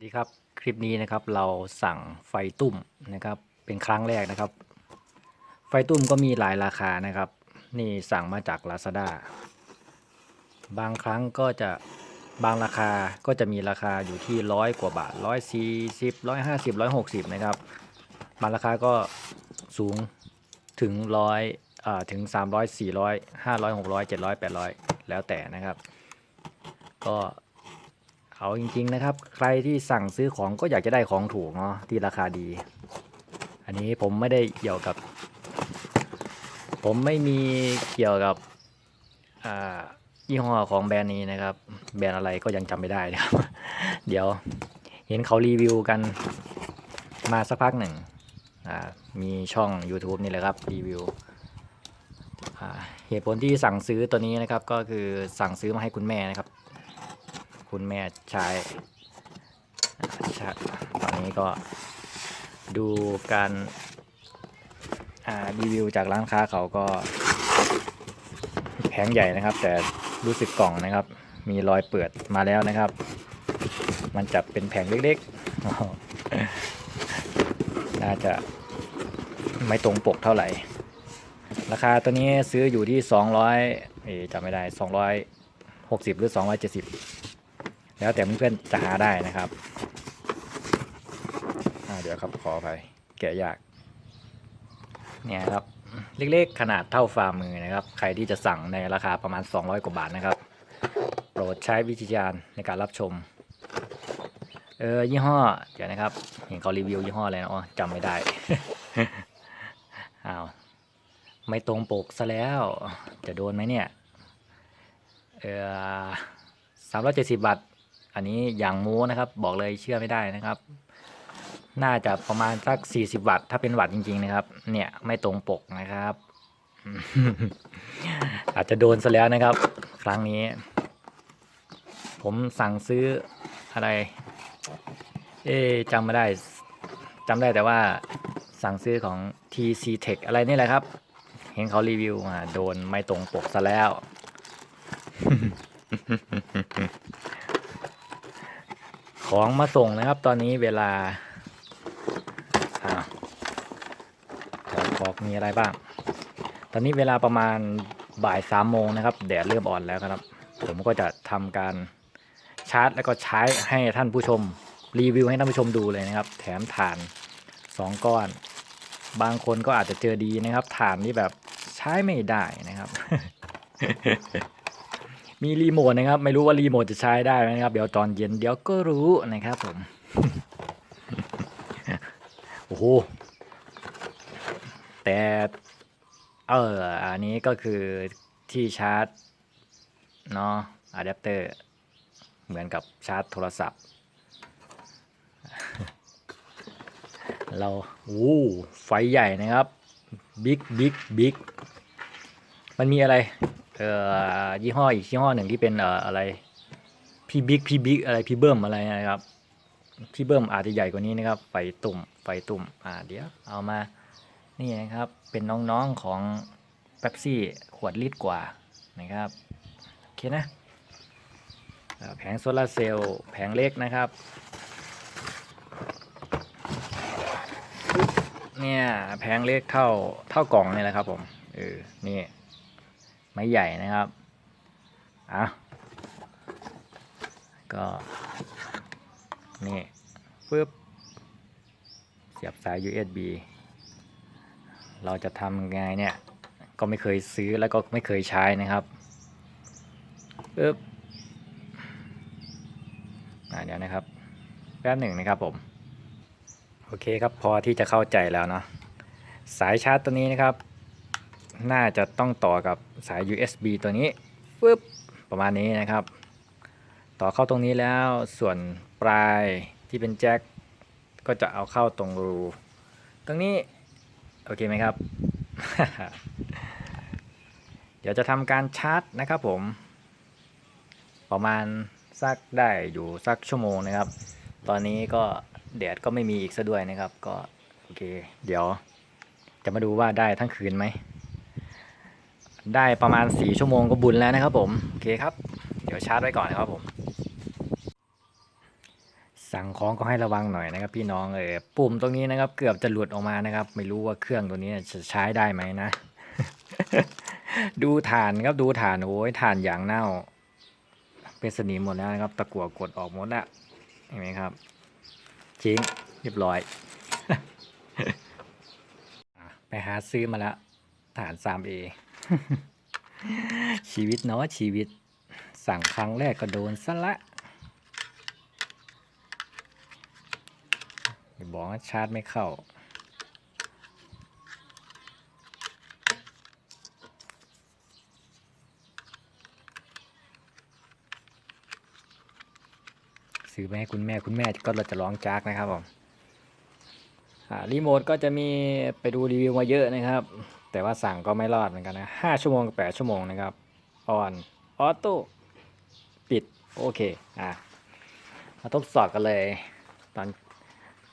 สวัสดีครับคลิปนี้นะครับเราสั่งไฟตุ้มนะครับเป็นครั้งแรกนะครับ ไฟตุ้มก็มีหลายราคานะครับ นี่สั่งมาจาก Lazada บางครั้งก็จะบางราคาก็จะมีราคาอยู่ที่ร้อยกว่าบาทร้อยสี่สิบร้อยห้าสิบร้อยหกสิบนะครับบางราคาก็สูงถึงร้อยถึงสามร้อยสี่ร้อยห้าร้อยหกร้อยเจ็ดร้อยแปดร้อยแล้วแต่นะครับ ก็ เอาจริง ๆ นะครับ ใครที่สั่งซื้อของก็อยากจะได้ของถูกเนาะที่ราคาดี อันนี้ผมไม่ได้เกี่ยวกับ ผมไม่มีเกี่ยวกับอ่ายี่ห้อของแบรนด์นี้นะครับ แบรนด์อะไรก็ยังจำไม่ได้นะครับ เดี๋ยวเห็นเขารีวิวกันมาสักพักหนึ่งอ่ามีช่อง YouTube นี่แหละครับรีวิวเหตุผลที่สั่งซื้อตัวนี้นะครับก็คือสั่งซื้อมาให้คุณแม่นะครับ คุณแม่ใช้อ่าใช้ตอนนี้ก็ดูการรีวิวจากร้านค้าเขาก็แผงใหญ่นะครับ แต่รู้สึกกล่องนะครับ มีรอยเปิดมาแล้วนะครับ มันจะเป็นแผงเล็กๆ น่าจะไม่ตรงปกเท่าไหร่ ราคาตัวนี้ซื้ออยู่ที่ 200เอจำไม่ได้ 260 หรือ 270 แล้วแต่เพื่อนๆจะหาได้นะครับเดี๋ยวครับขอไปแกะยาก เนี่ยครับเล็กๆขนาดเท่าฝ่ามือนะครับ ใครที่จะสั่งในราคาประมาณ 200 กว่าบาทนะครับ โปรดใช้วิจารณ์ในการรับชม เออยี่ห้อ เดี๋ยวนะครับ เห็นเขารีวิวยี่ห้ออะไรนะอ๋อจำไม่ได้ อ้าว ไม่ตรงปกซะแล้ว จะโดนไหมเนี่ย เออสามร้อยเจ็ดสิบบาท อันนี้อย่างโม้นะครับ บอกเลยเชื่อไม่ได้นะครับ น่าจะประมาณสัก40วัตต์ถ้าเป็นวัตต์จริง ๆ นะครับ เนี่ยไม่ตรงปกนะครับ อาจจะโดนซะแล้วนะครับ ครั้งนี้ ผมสั่งซื้ออะไร เอ๊จำไม่ได้จำได้แต่ว่าสั่งซื้อของ TC Tech อะไรนี่แหละครับ เห็นเขารีวิวมาโดนไม่ตรงปกซะแล้ว ของมาส่งนะครับ ตอนนี้เวลาอาวแถวบอกมีอะไรบ้าง ตอนนี้เวลาประมาณบ่ายสามโมงนะครับ แดดเริ่มอ่อนแล้วครับ ผมก็จะทำการชาร์จแล้วก็ใช้ให้ท่านผู้ชมรีวิวให้ท่านผู้ชมดูเลยนะครับ แถมถ่านสองก้อน บางคนก็อาจจะเจอดีนะครับถ่านที่แบบใช้ไม่ได้นะครับ มีรีโมทนะครับ ไม่รู้ว่ารีโมทจะใช้ได้ไหมนะครับ เดี๋ยวตอนเย็นเดี๋ยวก็รู้นะครับผม โอ้โห แต่ เออ อันนี้ก็คือที่ชาร์จ เนาะอะแดปเตอร์ เหมือนกับชาร์จโทรศัพท์ เราโอ้ไฟใหญ่นะครับ บิ๊กบิ๊กบิ๊กมันมีอะไร เอ่อยี่ห้ออีกยี่ห้อหนึ่งที่เป็นเอ่ออะไรพี่บิ๊กพี่บิ๊กอะไรพี่เบิ้มอะไรนะครับพี่เบิ้มอาจจะใหญ่กว่านี้นะครับไฟตุ่มไฟตุ่มอ่าเดี๋ยวเอามานี่นะครับเป็นน้องๆของเป๊ปซี่ขวดลิตรกว่านะครับโอเคนะแผงโซลาเซลล์แผงเล็กนะครับเนี่ยแผงเล็กเท่าเท่ากล่องนี่แหละครับผมเออนี่ ม้ใหญ่นะครับอะก็นี่ปึ๊บเสียบสาย USB เราจะทำไงเนี่ย ก็ไม่เคยซื้อแล้วก็ไม่เคยใช้นะครับปึ๊บเดี๋ยวนะครับ แป๊บหนึ่งนะครับผม โอเคครับพอที่จะเข้าใจแล้วเนาะสายชาร์จตัวนี้นะครับ น่าจะต้องต่อกับสาย USB ตัวนี้ปึ๊บประมาณนี้นะครับ ต่อเข้าตรงนี้แล้วส่วนปลายที่เป็นแจ็คก็จะเอาเข้าตรงรู ตรงนี้ โอเคไหมครับ เดี๋ยวจะทำการชาร์จนะครับผม ประมาณสักได้อยู่สักชั่วโมงนะครับ ตอนนี้ก็แดดก็ไม่มีอีกซะด้วยนะครับ ก็โอเค เดี๋ยวจะมาดูว่าได้ทั้งคืนไหม ได้ประมาณ 4 ชั่วโมงก็บุญแล้วนะครับผมโอเคครับ เดี๋ยวชาร์จไว้ก่อนนะครับผม สั่งของก็ให้ระวังหน่อยนะครับ พี่น้องเออปุ่มตรงนี้นะครับ เกือบจะหลุดออกมานะครับ ไม่รู้ว่าเครื่องตัวนี้จะใช้ได้ไหมนะ ดูฐานครับดูฐานโอ้ยฐานอย่างเน่า เป็นสนิมหมดแล้วนะครับ ตะกั่วกดออกหมดแล้วเห็นไหมครับทิ้งเรียบร้อยไปหาซื้อมาแล้วฐาน 3A ชีวิตเนาะชีวิตสั่งครั้งแรกก็โดนซะละอย่าบอกว่าชาร์จไม่เข้า ซื้อไปให้คุณแม่คุณแม่ก็เราจะร้องจากนะครับผมรีโมทก็จะมีไปดูรีวิวมาเยอะนะครับ แต่ว่าสั่งก็ไม่รอดเหมือนกันนะห้าชั่วโมงกับแปดชั่วโมงนะครับออนออโต้ปิดโอเคอะมาทดสอบกันเลย ตอน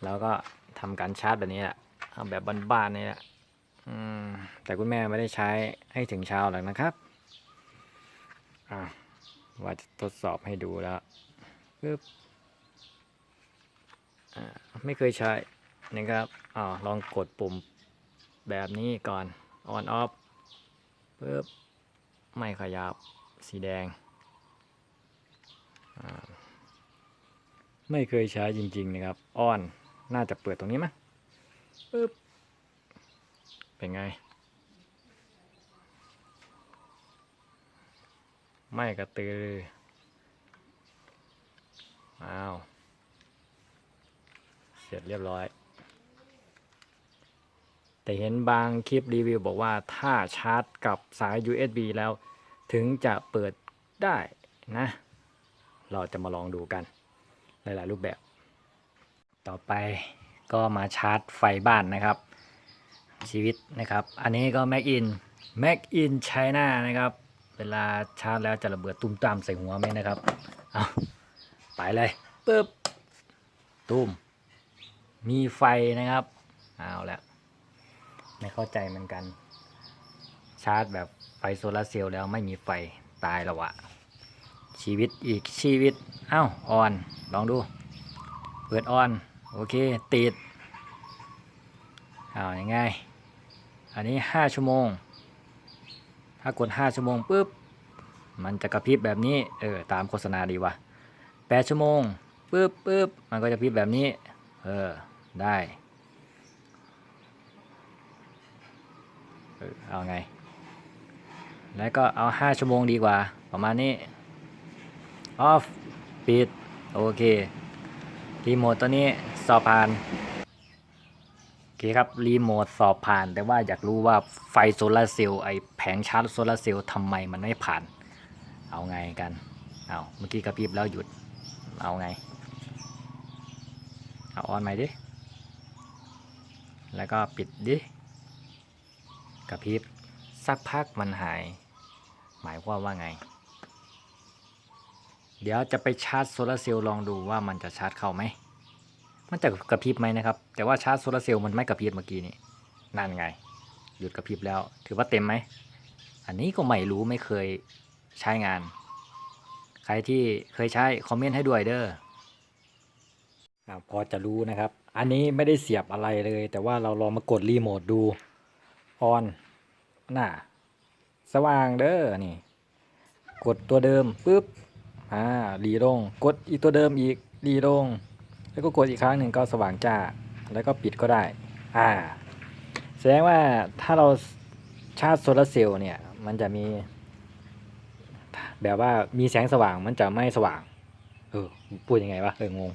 แล้วก็ทำการชาร์จแบบนี้แหละแบบบ้านๆนี่แหละอืมแต่คุณแม่ไม่ได้ใช้ให้ถึงเช้าหรอกนะครับอะว่าจะทดสอบให้ดูแล้วปึ๊บอ่าไม่เคยใช้นะครับอ่าลองกดปุ่มแบบนี้ก่อน on off ปึ๊บไม่ขยับสีแดง ไม่เคยใช้จริงๆนะครับ on น่าจะเปิดตรงนี้มั้ยปึ๊บเป็นไง ไม่กระตือรืออ้าว เสร็จเรียบร้อย แต่เห็นบางคลิปรีวิวบอกว่าถ้าชาร์จกับสาย USB แล้ว ถึงจะเปิดได้นะ เราจะมาลองดูกัน หลาย ๆ รูปแบบ ต่อไปก็มาชาร์จไฟบ้านนะครับ ชีวิตนะครับ อันนี้ก็ Mac in Mac in China นะครับ เวลาชาร์จแล้วจะระเบิดตุ้มตามใส่หัวไหมนะครับ เอาไปเลยปึ๊บตุ้ม มีไฟนะครับ เอาละ ไม่เข้าใจเหมือนกัน ชาร์จแบบไฟโซลาร์เซลล์แล้วไม่มีไฟตายแล้ววะชีวิตอีกชีวิตเอ้าออน ลองดู เปิดออน โอเค ติดเอายังไงอันนี้ 5 ชั่วโมง ถ้ากด 5 ชั่วโมงปุ๊บ มันจะกระพริบแบบนี้ เออ ตามโฆษณาดีวะ8ชั่วโมงปุ๊บปุ๊บมันก็จะพริบแบบนี้ เออ ได้ เอาไง แล้วก็เอา 5 ชั่วโมงดีกว่า ประมาณนี้ออฟปิด โอเครีโมทตัวนี้สอบผ่าน โอเคครับ รีโมทสอบผ่าน แต่ว่าอยากรู้ว่าไฟโซลาร์เซลล์ไอแผงชาร์จโซลาร์เซลล์ทำไมมันไม่ผ่าน เอาไงกัน เอาเมื่อกี้กระพริบแล้วหยุด เอาไง เอาออนใหม่ดิ แล้วก็ปิดดิ กระพริบสักพักมันหาย หมายความว่าไง เดี๋ยวจะไปชาร์จโซลาร์เซลล์ลองดูว่ามันจะชาร์จเข้าไหมมันจะกระพริบไหมนะครับ แต่ว่าชาร์จโซลาร์เซลล์มันไม่กระพริบเมื่อกี้นี้นั่นไง หยุดกระพริบแล้ว ถือว่าเต็มไหม อันนี้ก็ไม่รู้ไม่เคยใช้งาน ใครที่เคยใช้คอมเมนต์ให้ด้วยเด้อพอจะรู้นะครับ อันนี้ไม่ได้เสียบอะไรเลย แต่ว่าเราลองมากดรีโมทดู ออนน่ะสว่างเด้อนี่ กดตัวเดิมปุ๊บอ่ารีลงกดอีกตัวเดิมอีกรีลง แล้วก็กดอีกครั้งหนึ่งก็สว่างจ้า แล้วก็ปิดก็ได้อ่าแสดงว่าถ้าเราชาร์จโซลาร์เซลล์เนี่ยมันจะมี แบบว่ามีแสงสว่างมันจะไม่สว่างเออพูดยังไงวะเอองง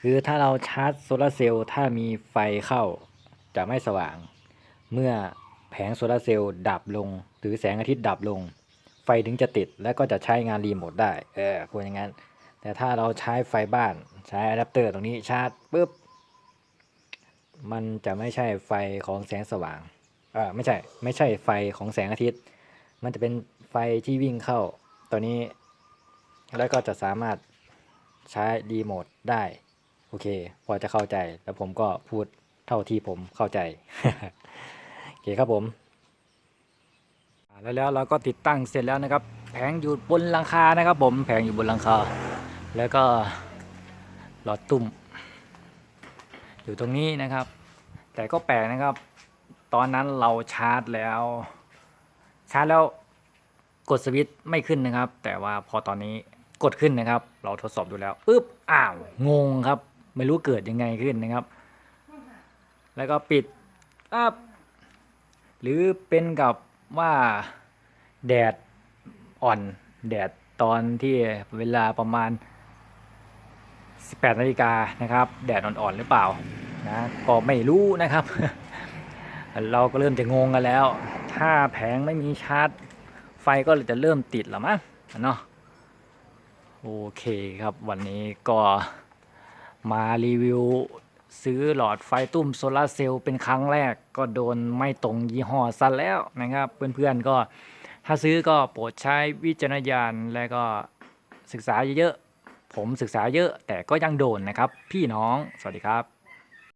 คือถ้าเราชาร์จโซลาร์เซลล์ถ้ามีไฟเข้าจะไม่สว่าง เมื่อแผงโซลาร์เซลล์ดับลง หรือแสงอาทิตย์ดับลง ไฟถึงจะติดแล้วก็จะใช้งานรีโมทได้ เออพูดอย่างนั้น แต่ถ้าเราใช้ไฟบ้านใช้อะแดปเตอร์ตรงนี้ชาร์จปุ๊บ มันจะไม่ใช่ไฟของแสงสว่าง เออไม่ใช่ ไม่ใช่ไฟของแสงอาทิตย์ มันจะเป็นไฟที่วิ่งเข้าตัวนี้ แล้วก็จะสามารถใช้รีโมทได้ โอเค พอจะเข้าใจ แล้วผมก็พูดเท่าที่ผมเข้าใจ เคครับผม แล้วแล้วเราก็ติดตั้งเสร็จแล้วนะครับ แผงอยู่บนหลังคานะครับ ผม แผงอยู่บนหลังคา แล้วก็หลอดตุ่ม อยู่ตรงนี้นะครับ แต่ก็แปลกนะครับ ตอนนั้นเราชาร์จแล้ว ชาร์จแล้วกดสวิตช์ไม่ขึ้นนะครับ แต่ว่าพอตอนนี้กดขึ้นนะครับ เราทดสอบดูแล้วปึ๊บอ้าวงงครับ ไม่รู้เกิดยังไงขึ้นนะครับ แล้วก็ปิดอัพ หรือเป็นกับว่าแดดอ่อน แดดตอนที่เวลาประมาณ 18นาฬิกานะครับ แดดอ่อนๆหรือเปล่านะก็ไม่รู้นะครับ เราก็เริ่มจะงงกันแล้ว ถ้าแผงไม่มีชาร์จ ไฟก็จะเริ่มติดแล้วมั้งเนาะโอเคครับวันนี้ก็มารีวิว ซื้อหลอดไฟตุ้มโซลาร์เซลล์เป็นครั้งแรกก็โดนไม่ตรงยี่ห้อซะแล้วนะครับ เพื่อนๆก็ถ้าซื้อก็โปรดใช้วิจารณญาณและก็ศึกษาเยอะๆผมศึกษาเยอะแต่ก็ยังโดนนะครับ พี่น้องสวัสดีครับ